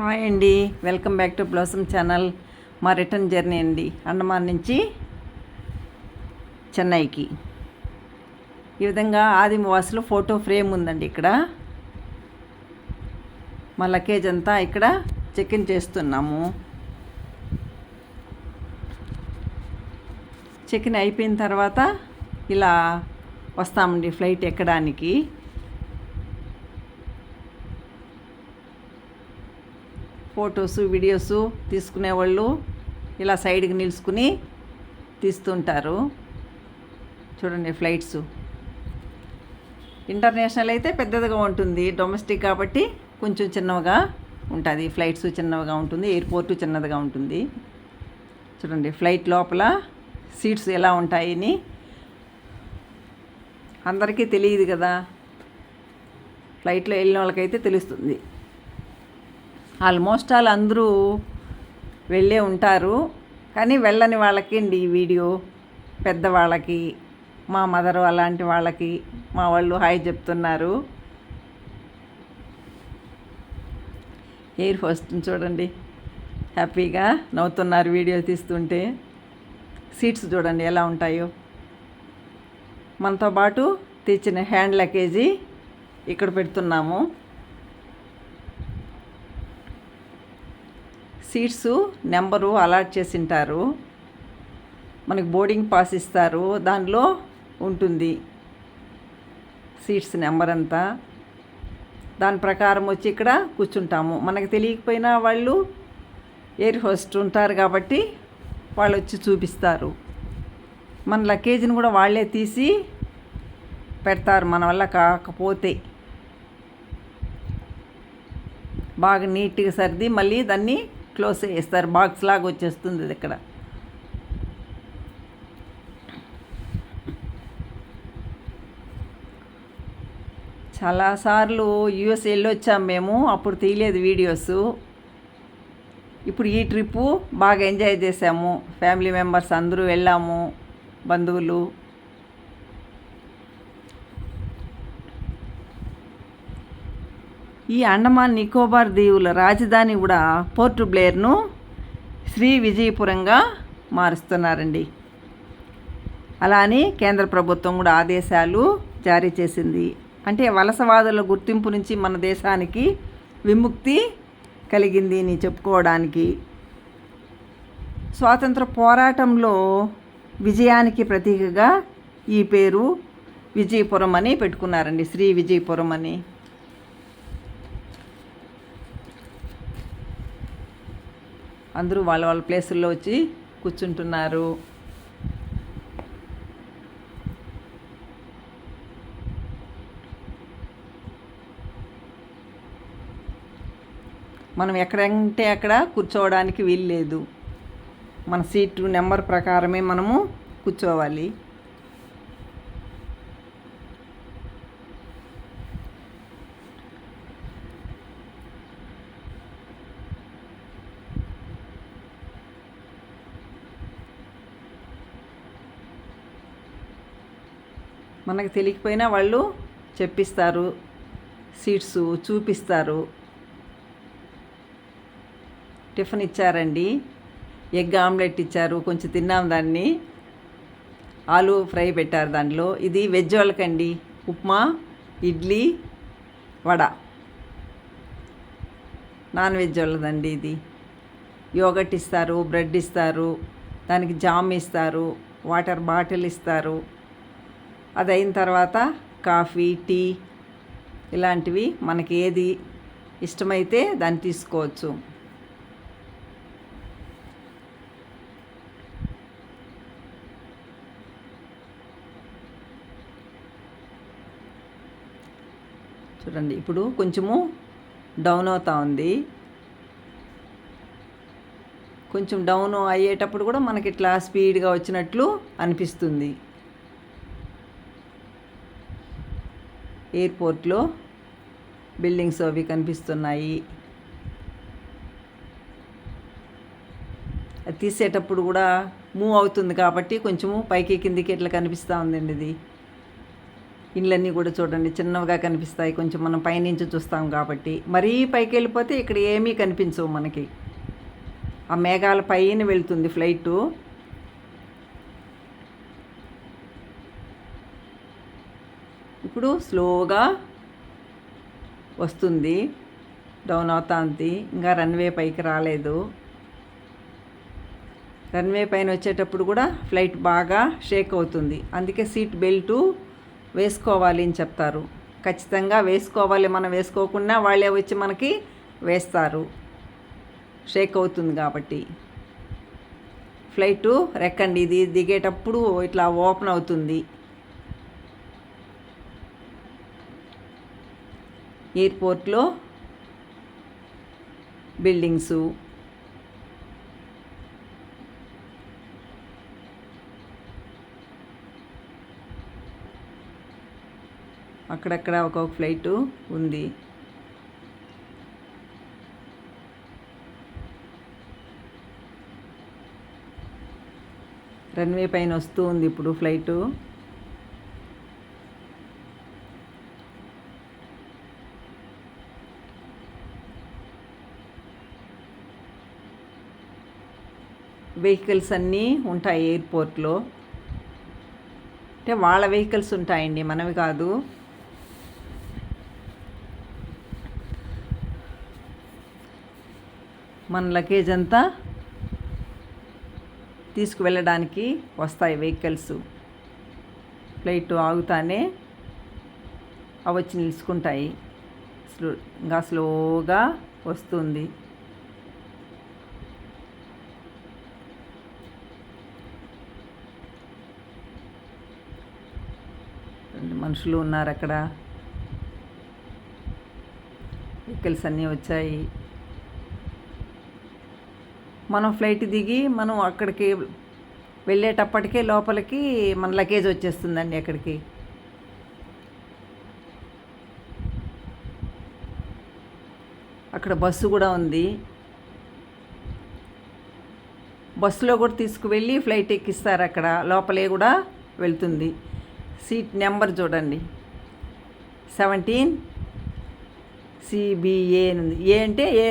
Hi అండి. Welcome back to Blossom channel. మా return journey అండి. అండమాన్ నుంచి చెన్నైకి. ఈ విధంగా ఆదివాసులు ఫోటో ఫ్రేమ్ ఉందండి ఇక్కడ. మా లగేజ్ అంతా ఇక్కడ చెక్ ఇన్ చేస్తున్నాము. చెక్ ఇన్ అయిపోయిన తర్వాత ఇలా వస్తామండి ఫ్లైట్ ఎక్కడానికి. ఫొటోస్ వీడియోస్ తీసుకునే వాళ్ళు ఇలా సైడ్కి నిలుచుకుని తీస్తుంటారు. చూడండి ఫ్లైట్స్. ఇంటర్నేషనల్ అయితే పెద్దదిగా ఉంటుంది. డొమెస్టిక్ కాబట్టి కొంచెం చిన్నగా ఉంటుంది. ఫ్లైట్స్ చిన్నగా ఉంటుంది. ఎయిర్పోర్టు చిన్నదిగా ఉంటుంది. చూడండి ఫ్లైట్ లోపల సీట్స్ ఎలా ఉంటాయని అందరికీ తెలియదు కదా. ఫ్లైట్లో వెళ్ళిన వాళ్ళకైతే తెలుస్తుంది. ఆల్మోస్ట్ ఆల్ అందరూ వెళ్ళే ఉంటారు. కానీ వెళ్ళని వాళ్ళకి అండి ఈ వీడియో? పెద్దవాళ్ళకి మా మదర్ అలాంటి వాళ్ళకి మా వాళ్ళు హాయ్ చెప్తున్నారు. ఎయిర్ ఫస్ట్ చూడండి. హ్యాపీగా నవ్వుతున్నారు వీడియో తీస్తుంటే. సీట్స్ చూడండి ఎలా ఉంటాయో. మనతో పాటు తెచ్చిన హ్యాండ్ లగేజీ ఇక్కడ పెడుతున్నాము. సీట్స్ నెంబరు అలాట్ చేసి ఉంటారు మనకి బోర్డింగ్ పాస్ ఇస్తారు. దానిలో ఉంటుంది సీట్స్ నెంబర్ అంతా. దాని ప్రకారం వచ్చి ఇక్కడ కూర్చుంటాము. మనకు తెలియకపోయినా వాళ్ళు ఎయిర్ హోస్ట్ ఉంటారు కాబట్టి వాళ్ళు వచ్చి చూపిస్తారు. మన లగేజ్ని కూడా వాళ్ళే తీసి పెడతారు. మన వల్ల కాకపోతే బాగా నీట్గా సర్ది మళ్ళీ దాన్ని క్లోజ్ చేస్తారు బాక్స్ లాగా వచ్చేస్తుంది ఇది ఇక్కడ. చాలాసార్లు యూఎస్ వెళ్ళొచ్చాం మేము అప్పుడు తీయలేదు వీడియోస్. ఇప్పుడు ఈ ట్రిప్పు బాగా ఎంజాయ్ చేసాము ఫ్యామిలీ మెంబర్స్ అందరూ వెళ్ళాము బంధువులు. ఈ అండమాన్ నికోబార్ దీవుల రాజధాని కూడా పోర్ట్ బ్లేర్ను శ్రీ విజయపురంగా మారుస్తున్నారండి. అలా అని కేంద్ర ప్రభుత్వం కూడా ఆదేశాలు జారీ చేసింది. అంటే వలసవాదుల గుర్తింపు నుంచి మన దేశానికి విముక్తి కలిగింది అని చెప్పుకోవడానికి. స్వాతంత్ర పోరాటంలో విజయానికి ప్రతీకగా ఈ పేరు విజయపురం అని పెట్టుకున్నారండి. శ్రీ విజయపురం అని. అందరూ వాళ్ళ వాళ్ళ ప్లేసుల్లో వచ్చి కూర్చుంటున్నారు. మనం ఎక్కడంటే అక్కడ కూర్చోవడానికి వీలు లేదు మన సీటు నెంబర్ ప్రకారమే మనము కూర్చోవాలి. మనకు తెలియకపోయినా వాళ్ళు చెప్పిస్తారు సీట్స్ చూపిస్తారు. టిఫిన్ ఇచ్చారండి ఎగ్ ఆమ్లెట్ ఇచ్చారు కొంచెం తిన్నాం దాన్ని. ఆలు ఫ్రై పెట్టారు దాంట్లో. ఇది వెజ్ వాళ్ళకండి. ఉప్మా ఇడ్లీ వడ. నాన్ వెజ్ వాళ్ళదండి ఇది. యోగట్ ఇస్తారు బ్రెడ్ ఇస్తారు దానికి జామ్ ఇస్తారు వాటర్ బాటిల్ ఇస్తారు. అది అయిన తర్వాత కాఫీ టీ ఇలాంటివి మనకి ఏది ఇష్టమైతే దాన్ని తీసుకోవచ్చు. చూడండి ఇప్పుడు కొంచెము డౌన్ అవుతా ఉంది. కొంచెం డౌన్ అయ్యేటప్పుడు కూడా మనకి ఇట్లా స్పీడ్గా వచ్చినట్లు అనిపిస్తుంది. ఎయిర్పోర్ట్లో బిల్డింగ్స్ అవి కనిపిస్తున్నాయి. అది తీసేటప్పుడు కూడా మూవ్ అవుతుంది కాబట్టి కొంచెము పైకి కిందికి ఇట్లా కనిపిస్తూ ఉందండి ఇది. ఇళ్ళన్నీ కూడా చూడండి చిన్నవిగా కనిపిస్తాయి. కొంచెం మనం పైనుంచి చూస్తాం కాబట్టి. మరీ పైకి వెళ్ళిపోతే ఇక్కడ ఏమీ కనిపించవు మనకి. ఆ మేఘాల పైన వెళ్తుంది ఫ్లైటు. ఇప్పుడు స్లోగా వస్తుంది. డౌన్ అవుతాంది. ఇంకా రన్వే పైకి రాలేదు. రన్వే పైన వచ్చేటప్పుడు కూడా ఫ్లైట్ బాగా షేక్ అవుతుంది. అందుకే సీట్ బెల్టు వేసుకోవాలి అని చెప్తారు. ఖచ్చితంగా వేసుకోవాలి. మనం వేసుకోకుండా వాళ్ళే వచ్చి మనకి వేస్తారు. షేక్ అవుతుంది కాబట్టి. ఫ్లైటు రెక్కండి. ఇది దిగేటప్పుడు ఇట్లా ఓపెన్ అవుతుంది. ఎయిర్పోర్ట్లో బిల్డింగ్సు. అక్కడక్కడ ఒక్కొక్క ఫ్లైటు ఉంది. రన్వే పైన వస్తూ ఉంది ఇప్పుడు ఫ్లైటు. వెహికల్స్ అన్నీ ఉంటాయి ఎయిర్పోర్ట్లో. అంటే వాళ్ళ వెహికల్స్ ఉంటాయండి మనవి కాదు. మన లగేజ్ అంతా తీసుకువెళ్ళడానికి వస్తాయి వెహికల్స్. ఫ్లైట్ ఆగుతానే అవి వచ్చి నిలుచుకుంటాయి. స్లో ఇంకా స్లోగా వస్తుంది. మనుషులు ఉన్నారు అక్కడ. వెహికల్స్ అన్నీ వచ్చాయి. మనం ఫ్లైట్ దిగి మనం అక్కడికి వెళ్ళేటప్పటికే లోపలికి మన లగేజ్ వచ్చేస్తుందండి అక్కడికి. అక్కడ బస్సు కూడా ఉంది. బస్సులో కూడా తీసుకువెళ్ళి ఫ్లైట్ ఎక్కిస్తారు అక్కడ. లోపలే కూడా వెళ్తుంది. సీట్ నెంబర్ చూడండి. సెవెంటీన్ సిబిఏ ఉంది. ఏ అంటే ఏ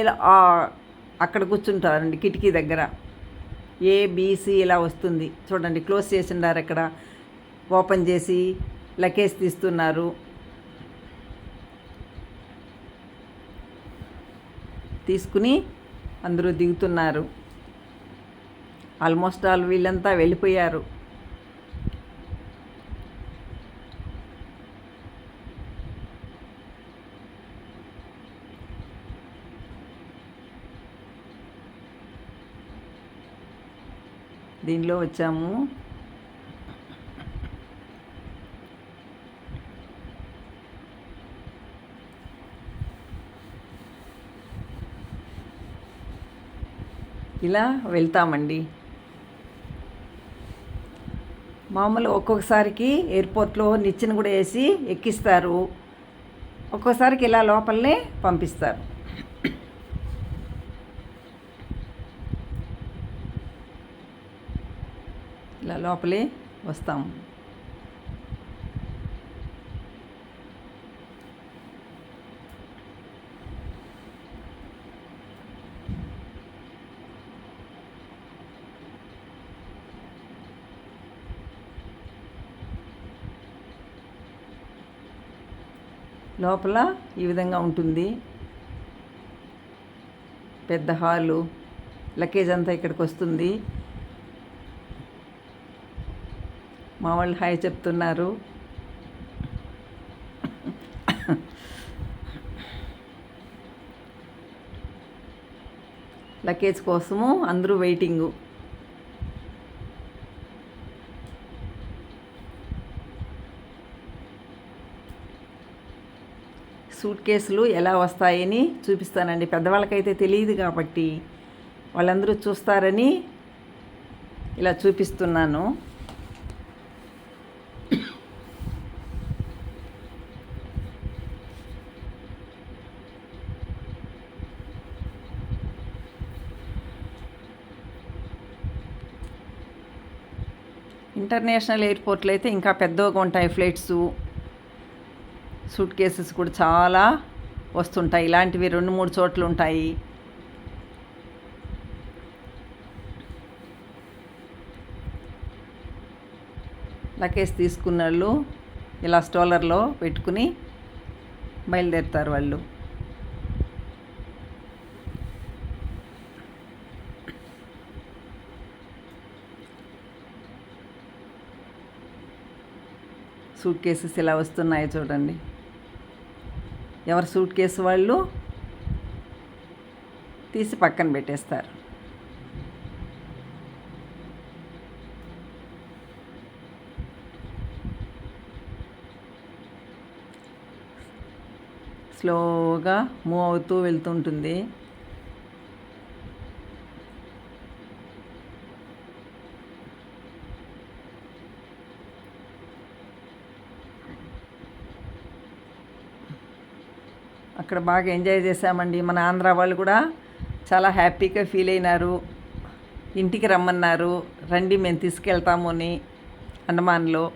అక్కడ కూర్చుంటారండి కిటికీ దగ్గర. ఏబిసి ఇలా వస్తుంది. చూడండి క్లోజ్ చేసిండారు అక్కడ ఓపెన్ చేసి లకేజ్ తీస్తున్నారు. తీసుకుని అందరూ దిగుతున్నారు. ఆల్మోస్ట్ ఆల్ వీళ్ళంతా వెళ్ళిపోయారు. దీనిలో వచ్చాము. ఇలా వెళ్తామండి. మామూలు ఒక్కొక్కసారికి ఎయిర్పోర్ట్లో నిచ్చెన కూడా వేసి ఎక్కిస్తారు. ఒక్కోసారికి ఇలా లోపలనే పంపిస్తారు ఇలా లోపలే వస్తాము లోపల ఈ విధంగా ఉంటుంది. పెద్ద హాలు లగేజ్ అంతా ఇక్కడికి వస్తుంది. మా వాళ్ళు హాయ్ చెప్తున్నారు. లగేజ్ కోసము అందరూ వెయిటింగు. సూట్ కేసులు ఎలా వస్తాయని చూపిస్తానండి. పెద్దవాళ్ళకైతే తెలియదు కాబట్టి వాళ్ళందరూ చూస్తారని ఇలా చూపిస్తున్నాను. ఇంటర్నేషనల్ ఎయిర్పోర్ట్లు అయితే ఇంకా పెద్దగా ఉంటాయి ఫ్లైట్స్ సూట్ కేసెస్ కూడా చాలా వస్తుంటాయి. ఇలాంటివి రెండు మూడు చోట్ల ఉంటాయి. లగేజ్ తీసుకున్న వాళ్ళు ఇలా స్టోలర్లో పెట్టుకుని బయలుదేరుతారు వాళ్ళు. సూట్ కేసెస్ ఇలా వస్తున్నాయో చూడండి. ఎవరు సూట్ కేసు వాళ్ళు? తీసి పక్కన పెట్టేస్తారు. స్లోగా మూవ్ అవుతూ వెళ్తుంటుంది. అక్కడ బాగా ఎంజాయ్ చేశామండి. మన ఆంధ్ర వాళ్ళు కూడా చాలా హ్యాపీగా ఫీల్ అయినారు. ఇంటికి రమ్మన్నారు. రండి మేము తీసుకెళ్తాము అని అండమాన్లో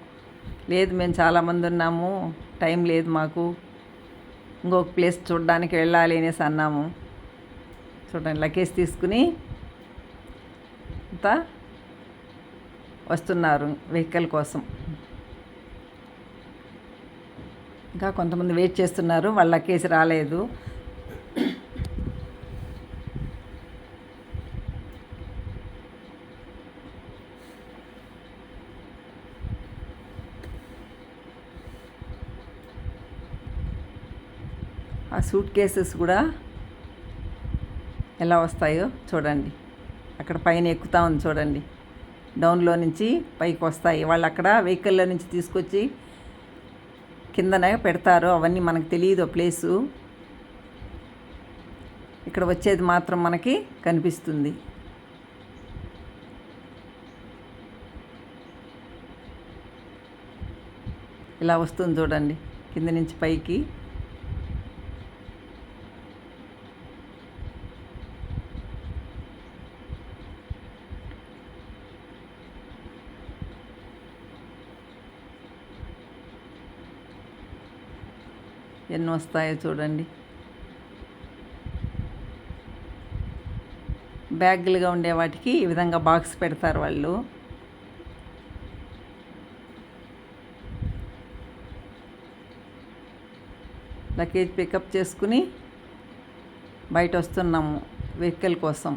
లేదు మేము చాలామంది ఉన్నాము. టైం లేదు మాకు. ఇంకొక ప్లేస్ చూడడానికి వెళ్ళాలి అనేసి అన్నాము. చూడండి లగేజ్ తీసుకుని అంతా వస్తున్నారు వెహికల్ కోసం. ఇంకా కొంతమంది వెయిట్ చేస్తున్నారు వాళ్ళ కేసు రాలేదు. ఆ సూట్ కేసెస్ కూడా ఎలా వస్తాయో చూడండి. అక్కడ పైన ఎక్కుతా ఉంది చూడండి. డౌన్లో నుంచి పైకి వస్తాయి. వాళ్ళు అక్కడ వెహికల్లో నుంచి తీసుకొచ్చి కిందనే పెడతారు అవన్నీ మనకు తెలియదు ప్లేసు. ఇక్కడ వచ్చేది మాత్రం మనకి కనిపిస్తుంది. ఇలా వస్తుంది చూడండి కింద నుంచి పైకి. ఎన్ని వస్తాయో చూడండి. బ్యాగులుగా ఉండే వాటికి ఈ విధంగా బాక్స్ పెడతారు వాళ్ళు. లగేజ్ పికప్ చేసుకుని బయట వస్తున్నాము వెహికల్ కోసం.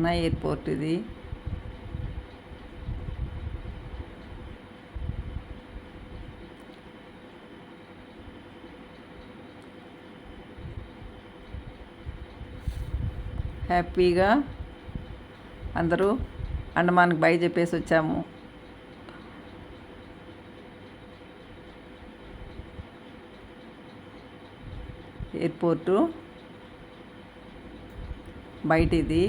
చెన్నై ఎయిర్పోర్ట్ ఇది. హ్యాపీగా అందరూ అండమాన్కి బై చెప్పేసి వచ్చాము. ఎయిర్పోర్టు బయట ఇది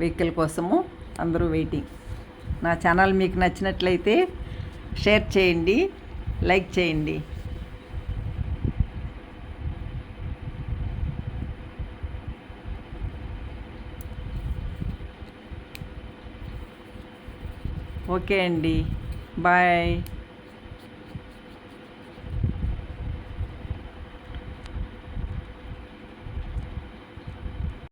వెహికల్ కోసము అందరూ వెయిటింగ్. నా ఛానల్ మీకు నచ్చినట్లయితే షేర్ చేయండి లైక్ చేయండి. ఓకే అండి. బాయ్.